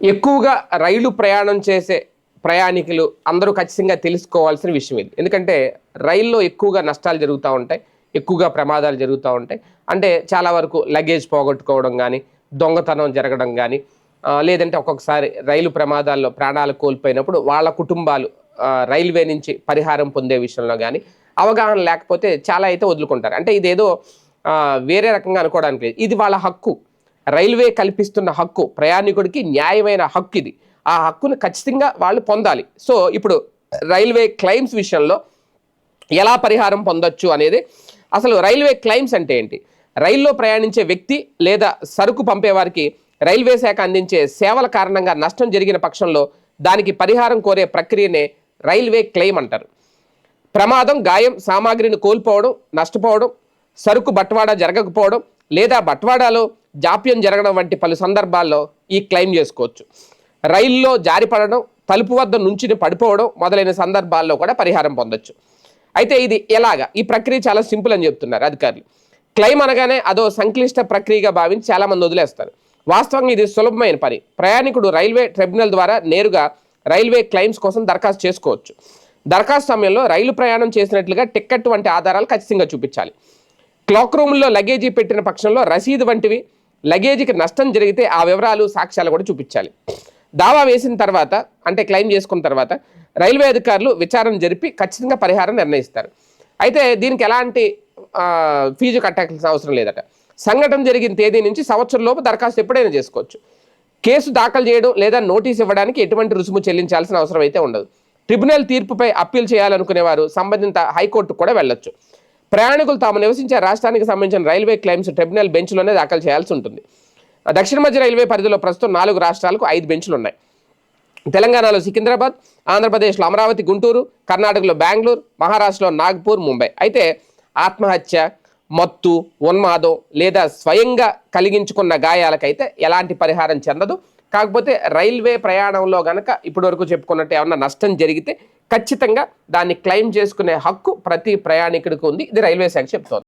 ఎక్కువగా రైలు ప్రయాణం చేసే ప్రయాణికులు అందరూ ఖచ్చితంగా తెలుసుకోవాల్సిన విషయం ఇది. ఎందుకంటే రైల్లో ఎక్కువగా నష్టాలు జరుగుతూ ఉంటాయి ఎక్కువగా ప్రమాదాలు జరుగుతూ ఉంటాయి. అంటే చాలా వరకు లగేజ్ పోగొట్టుకోవడం కానీ దొంగతనం జరగడం కానీ లేదంటే ఒక్కొక్కసారి రైలు ప్రమాదాల్లో ప్రాణాలు కోల్పోయినప్పుడు వాళ్ళ కుటుంబాలు రైల్వే నుంచి పరిహారం పొందే విషయంలో కానీ అవగాహన లేకపోతే చాలా అయితే వదులుకుంటారు. అంటే ఇదేదో వేరే రకంగా అనుకోవడానికి ఇది వాళ్ళ హక్కు. రైల్వే కల్పిస్తున్న హక్కు ప్రయాణికుడికి న్యాయమైన హక్కు ఇది. ఆ హక్కును ఖచ్చితంగా వాళ్ళు పొందాలి. సో ఇప్పుడు రైల్వే క్లైమ్స్ విషయంలో ఎలా పరిహారం పొందొచ్చు అనేది అసలు రైల్వే క్లైమ్స్ అంటే ఏంటి? రైల్లో ప్రయాణించే వ్యక్తి లేదా సరుకు పంపేవారికి రైల్వే శాఖ అందించే సేవల కారణంగా నష్టం జరిగిన పక్షంలో దానికి పరిహారం కోరే ప్రక్రియనే రైల్వే క్లెయిమ్ అంటారు. ప్రమాదం గాయం సామాగ్రిని కోల్పోవడం నష్టపోవడం సరుకు బట్వాడా జరగకపోవడం లేదా బట్వాడాలో జాప్యం జరగడం వంటి పలు సందర్భాల్లో ఈ క్లెయిమ్ చేసుకోవచ్చు. రైల్లో జారిపడడం తలుపు వద్ద నుంచుని పడిపోవడం మొదలైన సందర్భాల్లో కూడా పరిహారం పొందొచ్చు. అయితే ఇది ఎలాగా? ఈ ప్రక్రియ చాలా సింపుల్ అని చెప్తున్నారు అధికారులు. క్లెయిమ్ అనగానే అదో సంక్లిష్ట ప్రక్రియగా భావించి చాలామంది వదిలేస్తారు. వాస్తవంగా ఇది సులభమైన పని. ప్రయాణికుడు రైల్వే ట్రిబ్యునల్ ద్వారా నేరుగా రైల్వే క్లెయిమ్స్ కోసం దరఖాస్తు చేసుకోవచ్చు. దరఖాస్తు సమయంలో రైలు ప్రయాణం చేసినట్లుగా టిక్కెట్ వంటి ఆధారాలు ఖచ్చితంగా చూపించాలి. క్లాక్ రూమ్లో లగేజీ పెట్టిన పక్షంలో రసీదు వంటివి లగేజీకి నష్టం జరిగితే ఆ వివరాలు సాక్ష్యాలు కూడా చూపించాలి. దావా వేసిన తర్వాత అంటే క్లెయిమ్ చేసుకున్న తర్వాత రైల్వే అధికారులు విచారణ జరిపి ఖచ్చితంగా పరిహారం నిర్ణయిస్తారు. అయితే దీనికి ఎలాంటి ఫీజు కట్టాల్సిన అవసరం లేదట. సంఘటన జరిగిన తేదీ నుంచి సంవత్సరం లోపు దరఖాస్తు ఎప్పుడైనా చేసుకోవచ్చు. కేసు దాఖలు చేయడం లేదా నోటీస్ ఇవ్వడానికి ఎటువంటి రుసుము చెల్లించాల్సిన అవసరం అయితే ఉండదు. ట్రిబ్యునల్ తీర్పుపై అప్పీల్ చేయాలనుకునేవారు సంబంధిత హైకోర్టుకు కూడా వెళ్ళొచ్చు. ప్రయాణికులు తాము నివసించే రాష్ట్రానికి సంబంధించిన రైల్వే క్లెయిమ్స్ ట్రిబ్యునల్ బెంచ్లోనే దాఖలు చేయాల్సి ఉంటుంది. దక్షిణ మధ్య రైల్వే పరిధిలో ప్రస్తుతం నాలుగు రాష్ట్రాలకు ఐదు బెంచ్లు ఉన్నాయి తెలంగాణలో సికింద్రాబాద్ ఆంధ్రప్రదేశ్లో అమరావతి గుంటూరు కర్ణాటకలో బెంగళూరు మహారాష్ట్రలో నాగ్పూర్ ముంబై. అయితే ఆత్మహత్య మత్తు ఉన్మాదం లేదా స్వయంగా కలిగించుకున్న గాయాలకైతే ఎలాంటి పరిహారం చెందదు. కాకపోతే రైల్వే ప్రయాణంలో గనక ఇప్పటివరకు చెప్పుకున్నట్టు ఏమన్నా నష్టం జరిగితే ఖచ్చితంగా దాన్ని క్లెయిమ్ చేసుకునే హక్కు ప్రతి ప్రయాణికుడికి ఉంది. ఇది రైల్వే శాఖ చెప్తోంది.